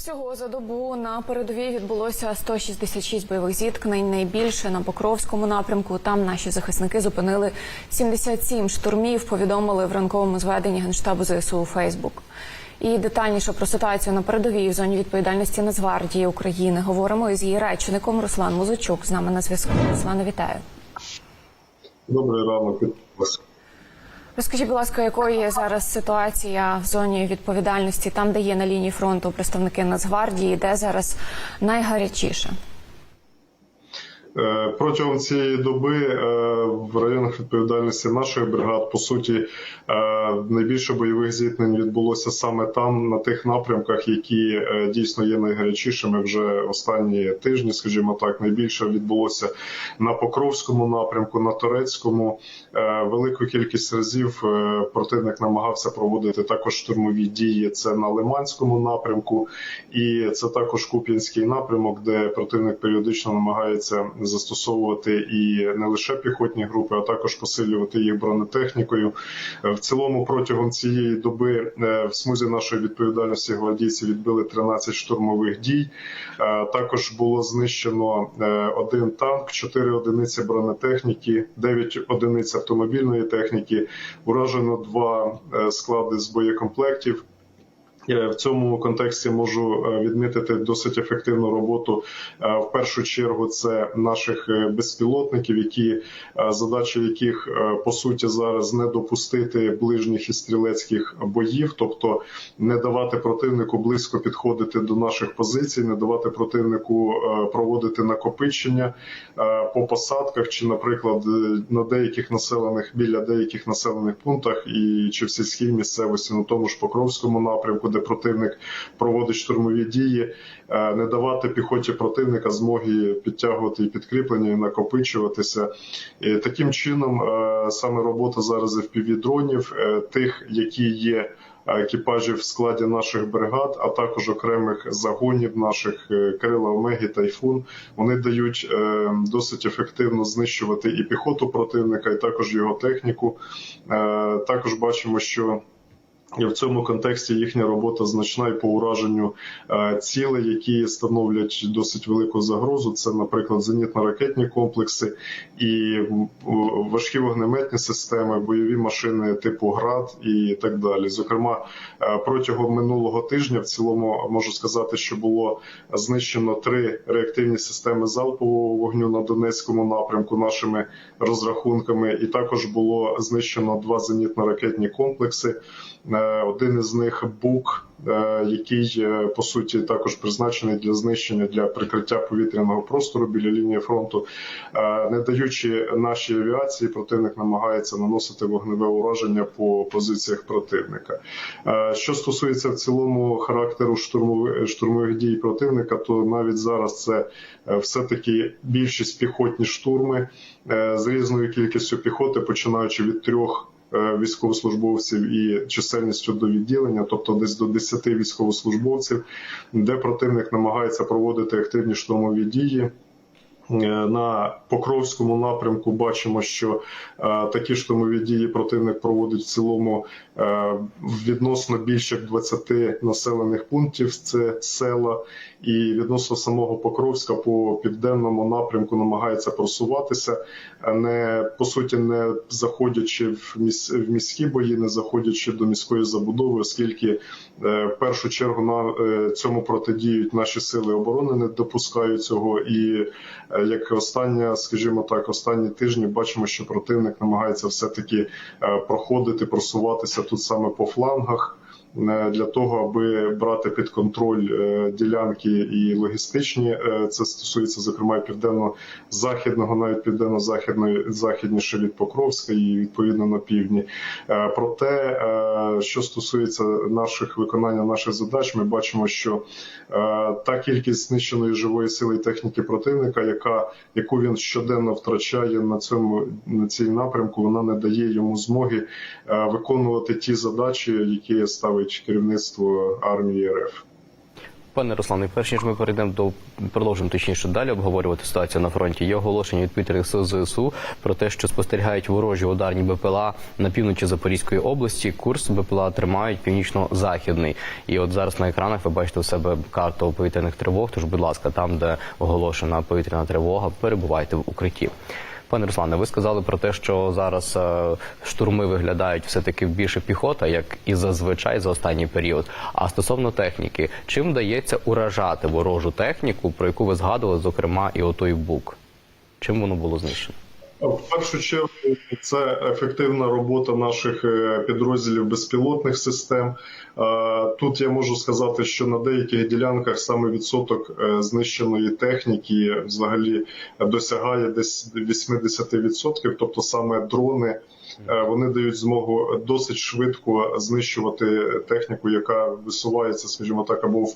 Всього за добу на передовій відбулося 166 бойових зіткнень. Найбільше на Покровському напрямку. Там наші захисники зупинили 77 штурмів. Повідомили в ранковому зведенні генштабу ЗСУ у Фейсбук. І детальніше про ситуацію на передовій в зоні відповідальності Нацгвардії України говоримо із її речником Руслан Музичук. З нами на зв'язку. Руслане, вітаю. Добрий ранок. Розкажіть, будь ласка, якою є зараз ситуація в зоні відповідальності, там, де є на лінії фронту представники Нацгвардії, де зараз найгарячіше? Е, Протягом цієї доби е, в районах відповідальності нашої бригад, по суті, е, найбільше бойових зіткнень відбулося саме там, на тих напрямках, які дійсно є найгарячішими вже останні тижні, скажімо так, найбільше відбулося на Покровському напрямку, на Торецькому. Е, Велику кількість разів противник намагався проводити також штурмові дії. Це на Лиманському напрямку, і це також Куп'янський напрямок, де противник періодично намагається застосовувати і не лише піхотні групи, а також посилювати їх бронетехнікою. Е, В цілому протягом цієї доби е, в смузі нашої відповідальності гвардійці відбили 13 штурмових дій. Е, Також було знищено один танк, 4 одиниці бронетехніки, 9 одиниць автомобільної техніки. Уражено два склади з боєкомплектів. В цьому контексті можу е, відмітити досить ефективну роботу. Е, В першу чергу це наших е, безпілотників, які задача яких по суті зараз не допустити ближніх і стрілецьких боїв, тобто не давати противнику близько підходити до наших позицій, не давати противнику проводити накопичення по посадках, чи, наприклад, на деяких населених біля деяких населених пунктах і чи в сільській місцевості на тому ж Покровському напрямку, де противник проводить штурмові дії, е, не давати піхоті противника змоги підтягувати і підкріплення і накопичуватися. І таким чином е, саме робота зараз fpv дронів, е, тих, які є. Екіпажів в складі наших бригад, а також окремих загонів наших крила Омегі Тайфун. Вони дають досить ефективно знищувати і піхоту противника, і також його техніку. Також бачимо, що і в цьому контексті їхня робота значна і по ураженню е, цілей, які становлять досить велику загрозу. Це, наприклад, зенітно-ракетні комплекси і важкі вогнеметні системи, бойові машини типу ГРАД і так далі. Зокрема, е, протягом минулого тижня в цілому можу сказати, що було знищено три реактивні системи залпового вогню на Донецькому напрямку нашими розрахунками, і також було знищено два зенітно-ракетні комплекси. Е, Один із них БУК, е, який е, по суті також призначений для знищення для прикриття повітряного простору біля лінії фронту, не даючи нашій авіації, противник намагається наносити вогневе ураження по позиціях противника. Що стосується в цілому характеру штурмових штурмових дій противника, то навіть зараз це все-таки більшість піхотні штурми з різною кількістю піхоти, починаючи від трьох військовослужбовців і чисельністю до відділення, тобто десь до 10 військовослужбовців, де противник намагається проводити активні штурмові дії. Е, На Покровському напрямку бачимо, що е, такі штурмові дії противник проводить в цілому е, відносно більше як 20 населених пунктів. Це села, і відносно самого Покровська по південному напрямку намагається просуватися, не по суті не заходячи в міс в міські бої, не заходячи до міської забудови, оскільки в першу чергу на цьому протидіють наші сили оборони, не допускають цього і як остання, скажімо так, останні тижні бачимо, що противник намагається все-таки е, проходити, просуватися тут саме по флангах. Е, Для того аби брати під контроль е, ділянки і логістичні, Е, це стосується зокрема південно-західного, навіть південно-західної західніше від Покровська і відповідно на півдні. Проте, що стосується наших виконання наших задач, ми бачимо, що та кількість знищеної живої сили і техніки противника, яка яку він щоденно втрачає на цьому на цій напрямку, вона не дає йому змоги виконувати ті задачі, які ставить керівництво армії РФ. Пане Руслане, перш ніж ми перейдемо до продовжимо точніше далі обговорювати ситуацію на фронті. Є оголошення від сил ЗСУ про те, що спостерігають ворожі ударні БПЛА на півночі Запорізької області. Курс БПЛА тримають північно-західний. І от зараз на екранах ви бачите у себе карту повітряних тривог. Тож, будь ласка, там, де оголошена повітряна тривога, перебувайте в укритті. Пане Руслане, ви сказали про те, що зараз е, штурми виглядають все таки більше піхота, як і зазвичай за останній період. А стосовно техніки, чим вдається уражати ворожу техніку, про яку ви згадували, зокрема, і отой бук? Чим воно було знищено? В першу чергу це ефективна робота наших е, підрозділів безпілотних систем. Е, Тут я можу сказати, що на деяких ділянках саме відсоток е, знищеної техніки взагалі досягає десь 80%, тобто саме дрони. Вони дають змогу досить швидко знищувати техніку, яка висувається, скажімо так, або в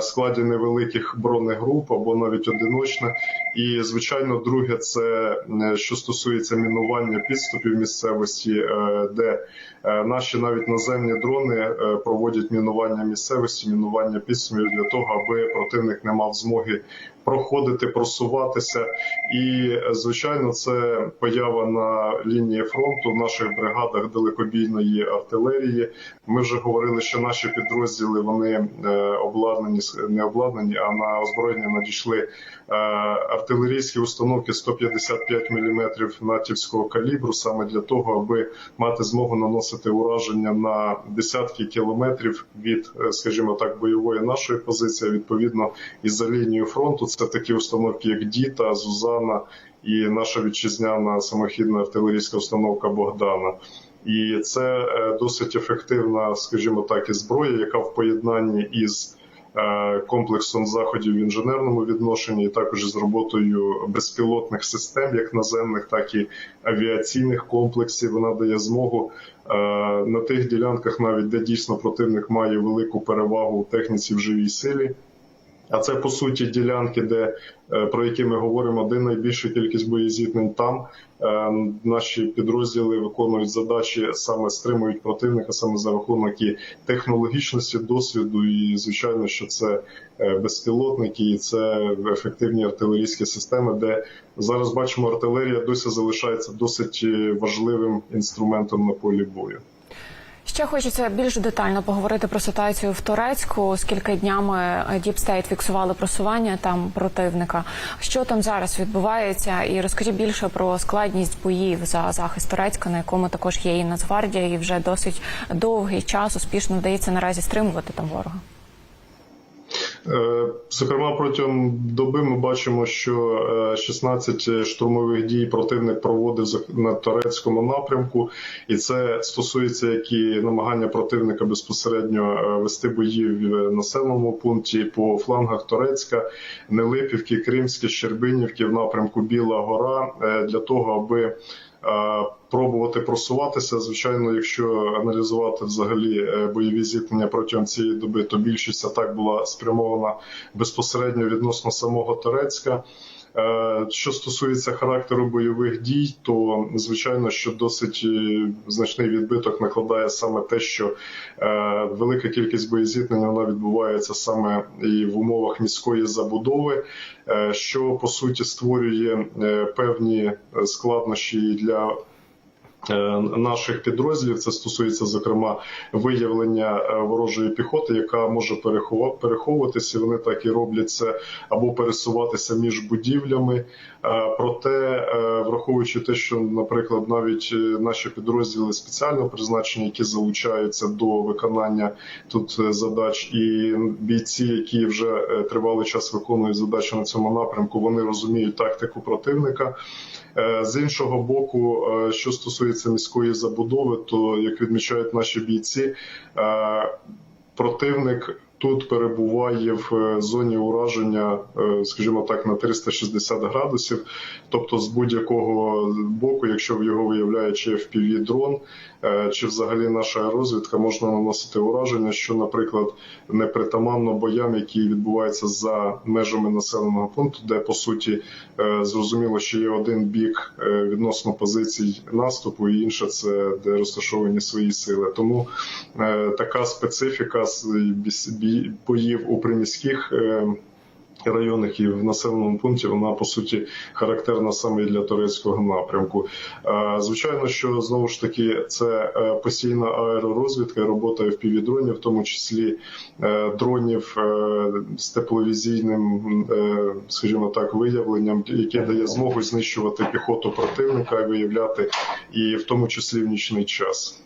складі невеликих бронегруп, або навіть одиночна. І звичайно, друге, це е, що стосується мінування підступів місцевості, е, де е, наші навіть наземні дрони е, проводять мінування місцевості, мінування підступів для того, аби противник не мав змоги проходити, просуватися. І е, звичайно, це поява на лінії фронту в наших бригадах далекобійної артилерії. Ми вже говорили, що наші підрозділи вони е, обладнані не обладнані, а на озброєння надійшли е, артилерійські установки 155 мм натівського калібру, саме для того, аби мати змогу наносити ураження на десятки кілометрів від, е, скажімо так, бойової нашої позиції. Відповідно, і за лінією фронту це такі установки, як Діта, Зузана і наша вітчизняна самохідна артилерійська установка Богдана. І це е, досить ефективна, скажімо так, і зброя, яка в поєднанні із комплексом заходів в інженерному відношенні, і також з роботою безпілотних систем, як наземних, так і авіаційних комплексів. Вона дає змогу е, на тих ділянках, навіть де дійсно противник має велику перевагу у техніці в живій силі. А це по суті ділянки, де е, про які ми говоримо, де найбільша кількість боєзіткнень. Там е, наші підрозділи виконують задачі, саме стримують противника, саме за рахунок і технологічності, досвіду, і звичайно, що це е, безпілотники, і це ефективні артилерійські системи, де зараз бачимо, артилерія досі залишається досить важливим інструментом на полі бою. Ще хочеться більш детально поговорити про ситуацію в Турецьку, оскільки днями Діпстейт фіксували просування там противника. Що там зараз відбувається? І розкажіть більше про складність боїв за захист Турецька, на якому також є і Нацгвардія, і вже досить довгий час успішно вдається наразі стримувати там ворога. Е, Зокрема, протягом доби ми бачимо, що е, 16 штурмових дій противник проводив на турецькому напрямку, і це стосується як і намагання противника безпосередньо е, вести бої в населеному пункті по флангах Турецька, Нелипівки, Кримське, Щербинівки в напрямку Біла Гора е, для того, аби е, пробувати просуватися. Звичайно, якщо аналізувати взагалі е, бойові зіткнення протягом цієї доби, то більшість атак була спрямована безпосередньо відносно самого Турецька. Е, Що стосується характеру бойових дій, то звичайно, що досить е, значний відбиток накладає саме те, що велика кількість боєзіткнень вона відбувається саме і в умовах міської забудови, що по суті створює певні складнощі для наших підрозділів. Це стосується зокрема виявлення е, ворожої піхоти, яка може переховуватися. Вони так і роблять це або пересуватися між будівлями. Е, Проте, е, враховуючи те, що, наприклад, навіть е, наші підрозділи спеціально призначені, які залучаються до виконання тут е, задач, і бійці, які вже е, тривалий час виконують задачі на цьому напрямку, вони розуміють тактику противника. Е, З іншого боку, е, що стосується міської забудови, то як відмічають наші бійці, е, противник тут перебуває в е, зоні ураження, е, скажімо так, на 360 градусів. Тобто, з будь-якого боку, якщо його виявляє чи FPV дрон, е, чи взагалі наша розвідка можна наносити ураження, що, наприклад, непритаманно боям, які відбуваються за межами населеного пункту, де по суті зрозуміло, що є один бік відносно позицій наступу, і інше це де розташовані свої сили. Тому така специфіка з- біс- бі- боїв у приміських. е, Районах і в населеному пункті вона по суті характерна саме для турецького напрямку. Звичайно, що знову ж таки це е, постійна аеророзвідка, робота FPV-дронів, в тому числі е, дронів з тепловізійним, скажімо так, виявленням, яке дає змогу знищувати піхоту противника виявляти, і в тому числі в нічний час.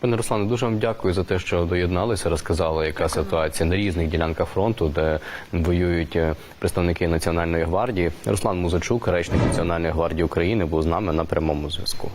Пане Руслане, дуже вам дякую за те, що доєдналися, розказали, яка ситуація на різних ділянках фронту, де воюють е, представники Національної гвардії. Руслан Музичук, речник Національної гвардії України, був з нами на прямому зв'язку.